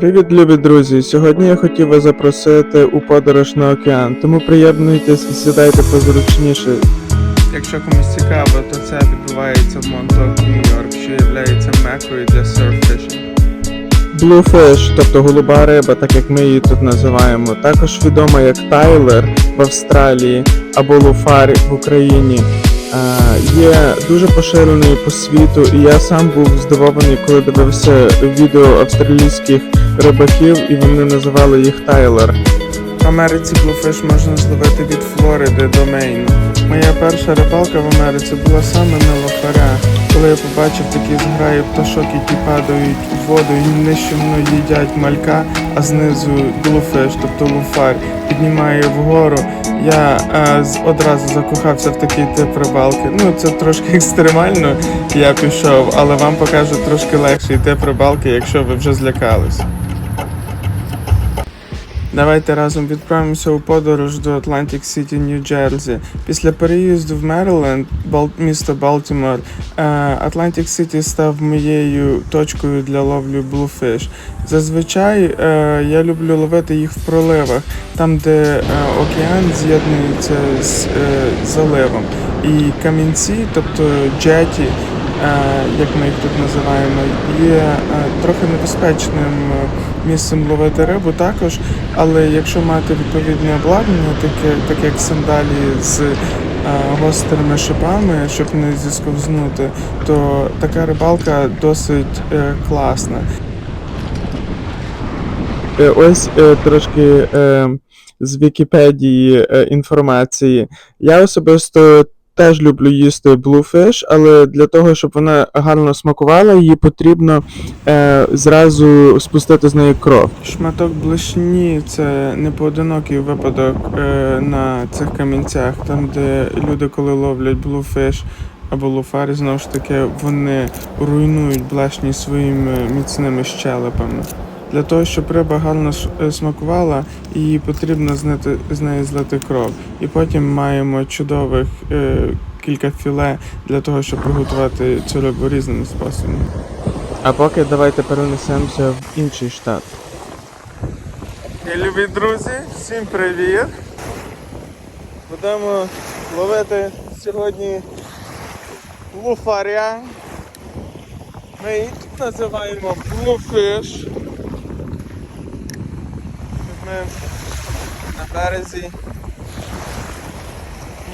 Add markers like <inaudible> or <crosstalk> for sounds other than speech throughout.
Привіт, любі друзі! Сьогодні я хотів вас запросити у подорож на океан, тому приєднуйтесь і сідайте позручніше. Якщо комусь цікаво, то це відбувається в Монток, Нью-Йорк, що є мекою для серфішинг. Bluefish, тобто голуба риба, так як ми її тут називаємо, також відома як Тайлер в Австралії або Луфар в Україні. Є дуже поширеною по світу, і я сам був здивований, коли дивився відео австралійських рибаків, і вони називали їх Тайлер. В Америці блуфиш можна зловити від Флориди до Мейну. Моя перша рибалка в Америці була саме на лофаря, коли я побачив такі зграї пташок, які падають у воду і нищівно їдять малька, а знизу глуфеш, тобто луфар, піднімає вгору. Я е, з- одразу закохався в такий тип рибалки. Ну, це трошки <laughs> екстремально, я пішов, але вам покажу трошки легший тип рибалки, якщо ви вже злякались. Давайте разом відправимося у подорож до Atlantic City, Нью-Джерсі. Після переїзду в Мериленд, місто Балтімор, е, Atlantic City став моєю точкою для ловлі Bluefish. Зазвичай е, я люблю ловити їх в проливах, там, де е, океан з'єднується з е, заливом. І камінці, тобто джеті, е, як ми їх тут називаємо, є е, трохи небезпечним е, місцем ловити рибу також. Але якщо мати відповідне обладнання, таке, таке як сандалії з е, гострими шипами, щоб не зісковзнути, то така рибалка досить е, класна. Е, Ось трошки з Вікіпедії інформації. Я особисто теж люблю їсти bluefish, але для того, щоб вона гарно смакувала, її потрібно е, зразу спустити з неї кров. Шматок блишні це не поодинокий випадок е, на цих камінцях, там, де люди, коли ловлять bluefish або луфарі, знову ж таки, вони руйнують блешні своїми міцними щелепами. Для того, щоб риба гарно е, смакувала, її потрібно знати, з неї злити кров. І потім маємо чудових е, кілька філе для того, щоб приготувати цю рибу різними способами. А поки давайте перенесемося в інший штат. Любі друзі, всім привіт! Будемо ловити сьогодні луфаря. Ми її називаємо Bluefish. Ми на березі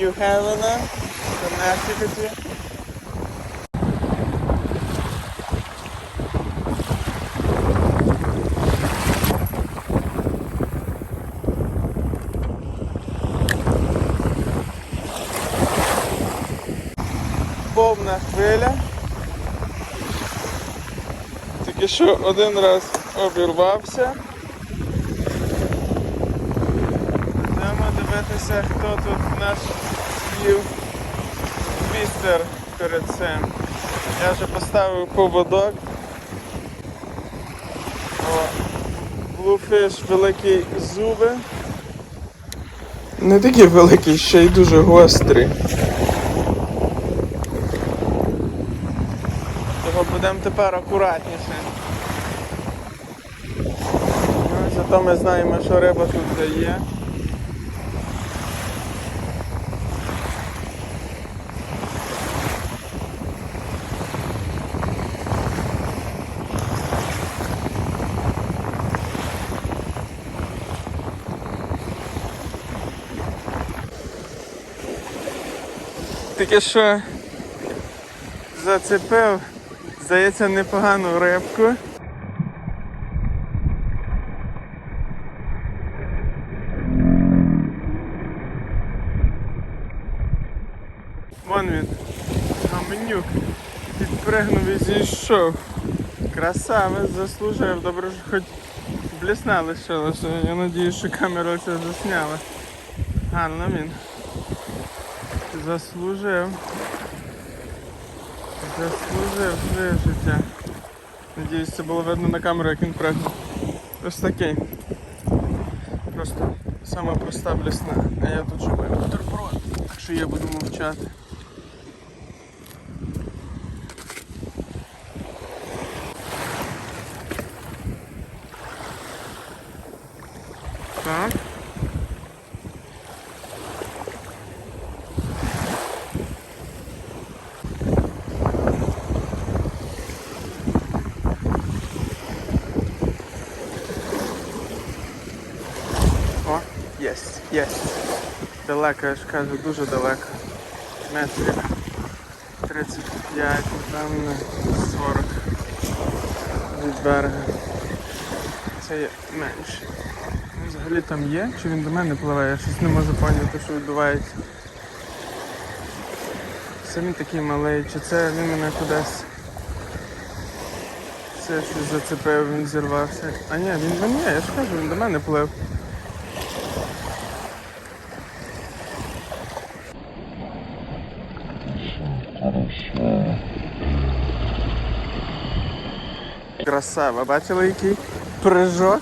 Нью-Хевена, Коннектикуті. Повна хвиля. Тільки що один раз обірвався. Дивитися, хто тут наш їв твістер перед цим. Я вже поставив поводок. О, Bluefish великі зуби. Не такі великі, ще й дуже гострі. Того будемо тепер акуратніше. Ну, Зато ми знаємо, що риба тут є. Таке що зацепив, здається, непогану рибку. Вон він, гamenюк, підпригнув і зійшов. Красавець заслужив, добре, що хоч блісна лишилося. Я надіюсь, що камера це засняла. Гарно він. Заслужив. Заслужив своє життя. Надіюсь, це було видно на камеру, як він пригнув. Ось такий. Просто сама проста блісна. А я тут живу бутерброд. Так що я буду мовчати. Так. Далеко, я ж кажу, дуже далеко. Метрів 35, напевно, 40 від берега. Це є менше. Взагалі там є, чи він до мене пливе, я щось не можу поняти, що відбувається. Це він такий малий, чи це він мене кудись. Це щось зацепив, він зірвався. А ні, він до мене, я ж кажу, він до мене плив. Красава, бачили який прыжок?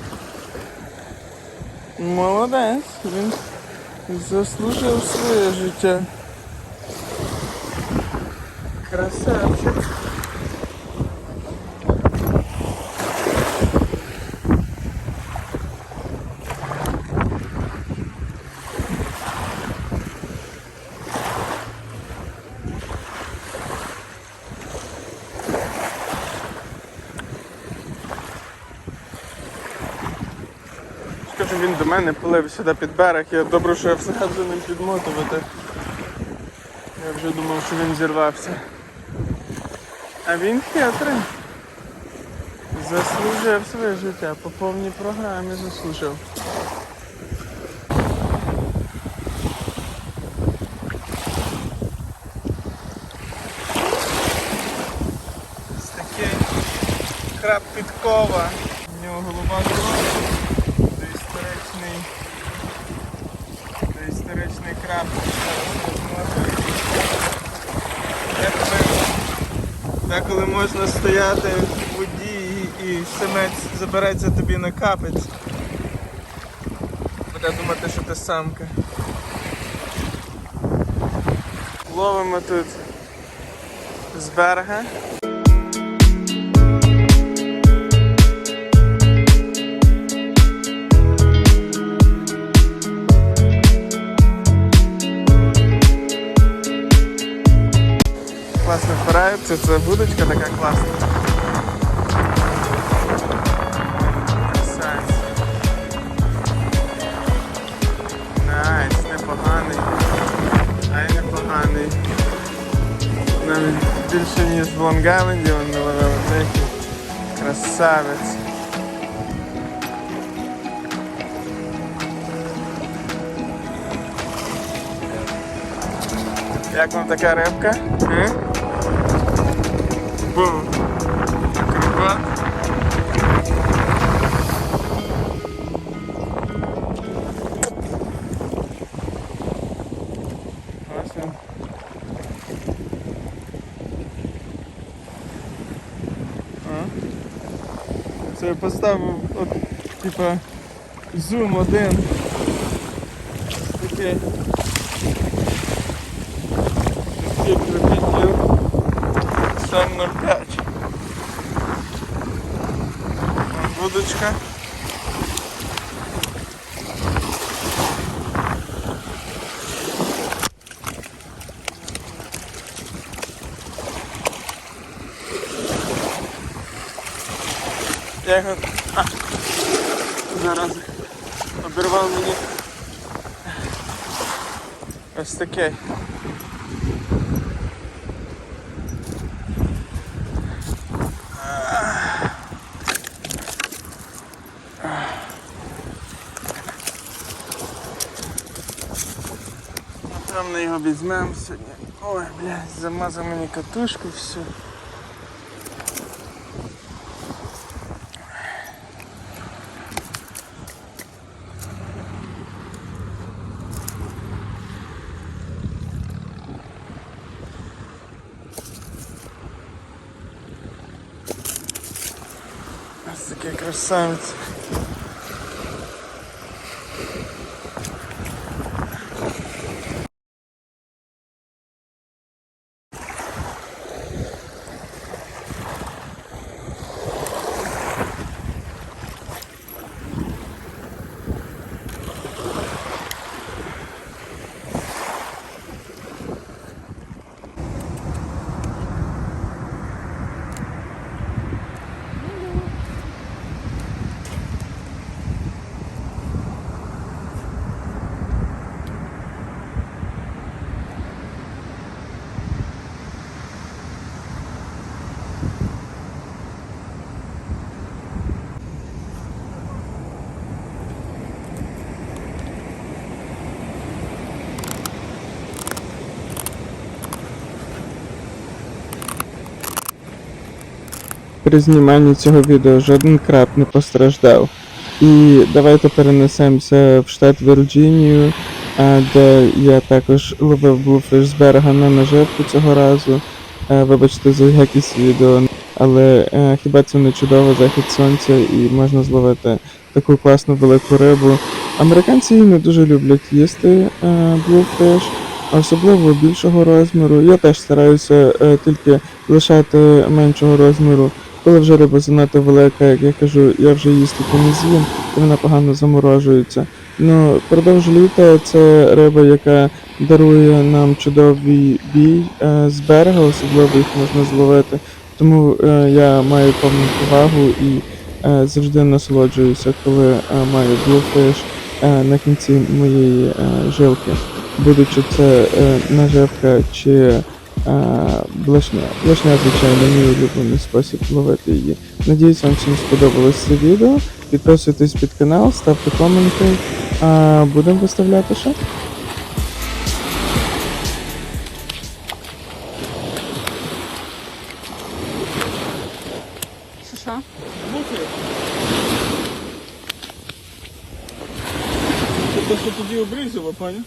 Молодець, він заслужив своє життя. Красавчик. Він до мене плив сюди під берег. Я добре, що я встиг за ним підмотувати. Я вже думав, що він зірвався. А він хитрий. Заслужив своє життя. По повній програмі заслужив. Ось такий краб підкова. У нього голова здорова. Доісторичний. Доісторичний краб. Деколи, можна стояти в воді і самець забереться тобі на капець. Буде думати, що ти самка. Ловимо тут з берега. Класно впирається, це будочка така класна. Красавець. Найс, непоганий. Ай непоганий. Навіть більше ніж в Лонг-Айленді він не ловив деякий. Красавець. Як вам така рибка? Е? Бум. А? Це я поставив от, типа зум один. Такий. Такий 0,5. Будочка. Я його а, зараз обірвав мені ось такий. Там ми його візьмемо сьогодні. Ой, блядь, замазав мені катушку всю. Ось такий. При зніманні цього відео жоден краб не постраждав. І давайте перенесемося в штат Вірджинію, е, де я також ловив блуфіш з берега на наживку цього разу. Е, Вибачте за якість відео, але е, хіба це не чудово захід сонця і можна зловити таку класну велику рибу. Американці не дуже люблять їсти блуфіш, особливо більшого розміру. Я теж стараюся тільки лишати меншого розміру. Коли вже риба занадто велика, як я кажу, я вже їсти то не з'їм, і вона погано заморожується. Ну, продовж літа це риба, яка дарує нам чудовий бій е, з берега, особливо їх можна зловити. Тому е, я маю повну повагу і е, завжди насолоджуюся, коли е, маю блуфиш е, на кінці моєї е, жилки. Будучи це е, наживка чи блешня. Блешня, звичайно, мій улюблений спосіб ловити її. Надіюсь, вам всім сподобалось це відео. Підписуйтесь під канал, ставте коменти. А будемо виставляти ще. Що тоді обрізала, пані?